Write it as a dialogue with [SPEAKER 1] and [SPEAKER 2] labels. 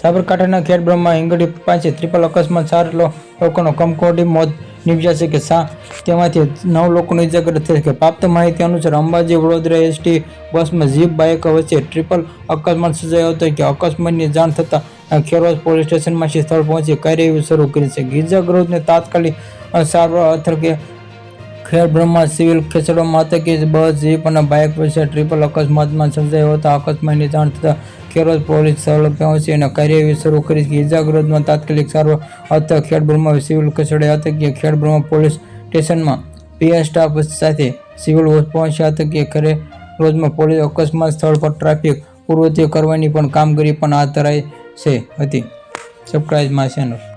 [SPEAKER 1] સાબરકાંઠાના ખેડબ્રહ્મા હિંગડી પાસે ત્રિપલ અકસ્માત ચાર લોકોનો કમકોડી મોત નિપજ્યા છે કે સા તેમાંથી નવ લોકોને ઇજાગ્રસ્ત થયા છે. પ્રાપ્ત માહિતી અનુસાર અંબાજી વડોદરા એસટી બસમાં જીપ, બાઇક વચ્ચે ટ્રિપલ અકસ્માત સર્જાયો હતો કે અકસ્માતની જાણ થતાં ખેરોજ પોલીસ સ્ટેશનમાંથી સ્થળ પહોંચી કાર્યવાહી શરૂ કરી છે. ઇજાગ્રસ્તને તાત્કાલિક સારવાર અર્થે કે ખેડ બ્રહ્મા સિવિલ ખસેડવામાં હતા કે બસ, જીપ અને બાઇક વચ્ચે ટ્રિપલ અકસ્માતમાં સર્જાયો હતો. અકસ્માતની જાણ થતાં ખેરોજ પોલીસ સ્થળ પહોંચી અને કાર્યવાહી શરૂ કરી કે ઇજાગ્રસ્તમાં તાત્કાલિક સારવાર અથવા ખેડબ્રહ્મા સિવિલ ખસેડ્યા હતા કે ખેડ પોલીસ સ્ટેશનમાં પીઆઈ સ્ટાફ સાથે સિવિલ પહોંચ્યા હતા કે ખરે રોજમાં પોલીસ અકસ્માત સ્થળ પર ટ્રાફિક પૂર્વતીય કરવાની પણ કામગીરી પણ હાથ ધરાઈ છે. હતી. Subscribe my channel